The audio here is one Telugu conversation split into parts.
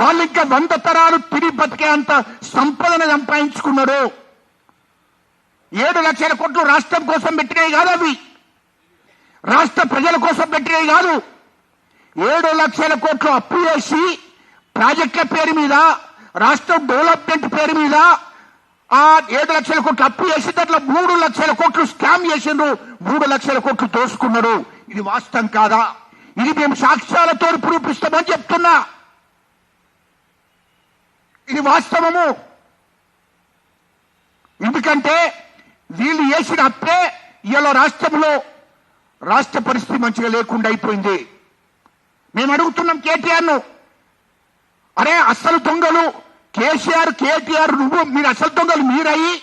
వాళ్ళు ఇంకా వంద తరాలు తిరిగి బతికే అంత సంపదను సంపాదించుకున్నారు ఏడు లక్షల కోట్లు రాష్ట్రం కోసం పెట్టినవి కాదు అవి. రాష్ట్ర ప్రజల కోసం పెట్టినవి కాదు. ఏడు లక్షల కోట్లు అప్పు చేసి ప్రాజెక్టుల పేరు మీద రాష్ట్ర డెవలప్మెంట్ పేరు మీద ఆ ఏడు లక్షల కోట్లు అప్పు చేసి దాంట్లో మూడు లక్షల కోట్లు స్కామ్ చేసిండ్రు. మూడు లక్షల కోట్లు దోసుకున్నారు ఇది వాస్తవం కాదా? ఇది మేము సాక్ష్యాలతో నిరూపిస్తామని చెప్తున్నా. ఇది వాస్తవము. ఎందుకంటే వీళ్ళు వేసిన అప్పే ఇవాళ రాష్ట్రంలో రాష్ట్ర పరిస్థితి మంచిగా లేకుండా అయిపోయింది. మేము అడుగుతున్నాం కేటీఆర్ను అరే అసలు దొంగలు. కేసీఆర్ కేటీఆర్ నువ్వు మీరు అసలు దొంగలు మీరయ్యి.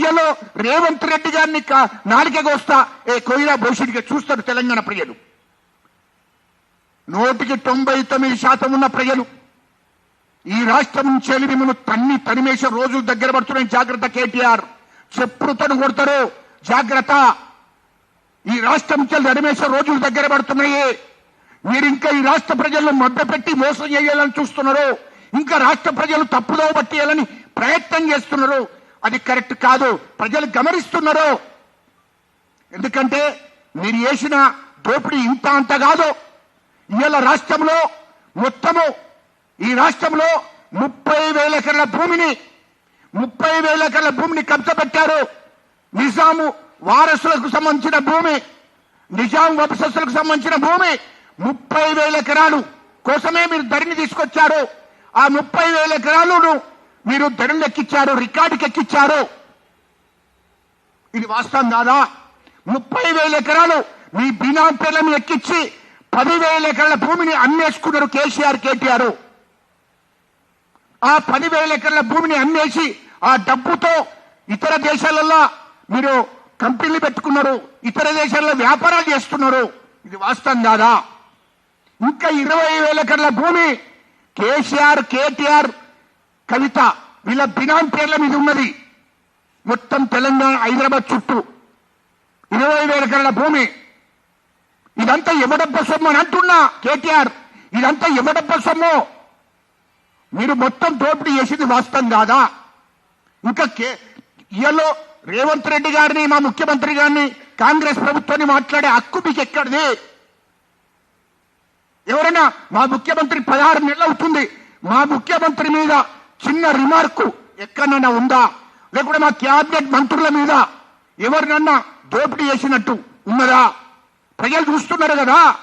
ఇయలో రేవంత్ రెడ్డి గారిని కా- వస్తా ఏ కోయిలా భవిష్యత్తుగా చూస్తారు తెలంగాణ ప్రజలు. నూటికి తొంభై తొమ్మిది శాతం ఉన్న ప్రజలు. ఈ రాష్ట్రం నుంచి వెళ్ళి మిమ్మల్ని తన్ని తనిమేసే రోజులు దగ్గర పడుతున్నాయి. జాగ్రత్త కేటీఆర్. చెప్పుడుతను కొడతారు జాగ్రత్త. ఈ రాష్ట్రం నుంచి వెళ్ళి రోజులు దగ్గర పడుతున్నాయి. మీరు ఇంకా ఈ రాష్ట్ర ప్రజలను మభ్యపెట్టి మోసం చేయాలని చూస్తున్నారు. ఇంకా రాష్ట్ర ప్రజలు తప్పుదో పట్టేయాలని ప్రయత్నం చేస్తున్నారు. అది కరెక్ట్ కాదు. ప్రజలు గమనిస్తున్నారు. ఎందుకంటే మీరు చేసిన దోపిడీ ఇంత అంత కాదు. ఇవాళ రాష్ట్రంలో మొత్తము ఈ రాష్ట్రంలో ముప్పై వేల ఎకరాల భూమిని ముప్పై వేల ఎకరాల భూమిని కబ్జపెట్టారు. నిజాము వారసులకు సంబంధించిన భూమి నిజాం వంశస్థులకు సంబంధించిన భూమి ముప్పై వేల ఎకరాలు కోసమే మీరు ధరిని తీసుకొచ్చారు. ఆ ముప్పై వేల ఎకరాలను మీరు ధరలు ఎక్కించారు రికార్డుకి ఎక్కించారు ఇది వాస్తవం కాదా? ముప్పై వేల ఎకరాలు మీ బినా పేర్ల ఎక్కిచ్చి ఎక్కించి పదివేల ఎకరాల భూమిని అమ్మేసుకున్నారు కేసీఆర్ కేటీఆర్. ఆ పదివేల ఎకరాల భూమిని అమ్మేసి ఆ డబ్బుతో ఇతర దేశాలలో మీరు కంపెనీలు పెట్టుకున్నారు ఇతర దేశాల్లో వ్యాపారాలు చేస్తున్నారు. ఇది వాస్తవం కాదా? ఇంకా ఇరవై వేల ఎకరాల భూమి కేసీఆర్ కేటీఆర్ కవిత వీళ్ళ బినాం పేర్ల మీద ఉన్నది. మొత్తం తెలంగాణ హైదరాబాద్ చుట్టూ ఇరవై వేల ఎకరాల భూమి. ఇదంతా ఎవడబ్బ సొమ్ము అని అంటున్నా కేటీఆర్. ఇదంతా ఎవడబ్బ సొమ్ము? మీరు మొత్తం దోపిడీ చేసింది వాస్తవం కాదా? ఇంకా ఇయలో రేవంత్ రెడ్డి గారిని మా ముఖ్యమంత్రి గారిని కాంగ్రెస్ ప్రభుత్వాన్ని మాట్లాడే హక్కు మీకు ఎక్కడిది? ఎవరైనా మా ముఖ్యమంత్రి పదహారు నెలలు అవుతుంది. మా ముఖ్యమంత్రి మీద చిన్న రిమార్కు ఎక్కడన్నా ఉందా? లేకుంటే మా క్యాబినెట్ మంత్రుల మీద ఎవరినన్నా దోపిడీ చేసినట్టు ఉన్నదా? ప్రజలు చూస్తున్నారు కదా.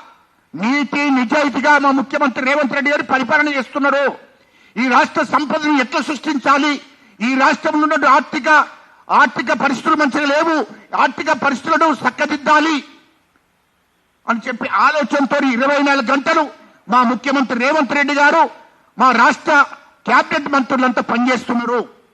నీతి నిజాయితీగా మా ముఖ్యమంత్రి రేవంత్ రెడ్డి గారు పరిపాలన చేస్తున్నారు. ఈ రాష్ట్ర సంపదను ఎట్లా సృష్టించాలి? ఈ రాష్ట్రంలో ఉన్న ఆర్థిక ఆర్థిక పరిస్థితులు మంచిగా లేవు. ఆర్థిక పరిస్థితులను చక్కదిద్దాలి అని చెప్పి ఆలోచనతో ఇరవై నాలుగు గంటలు మా ముఖ్యమంత్రి రేవంత్ రెడ్డి గారు మా రాష్ట్ర క్యాబినెట్ మంత్రులంతా పనిచేస్తున్నారు.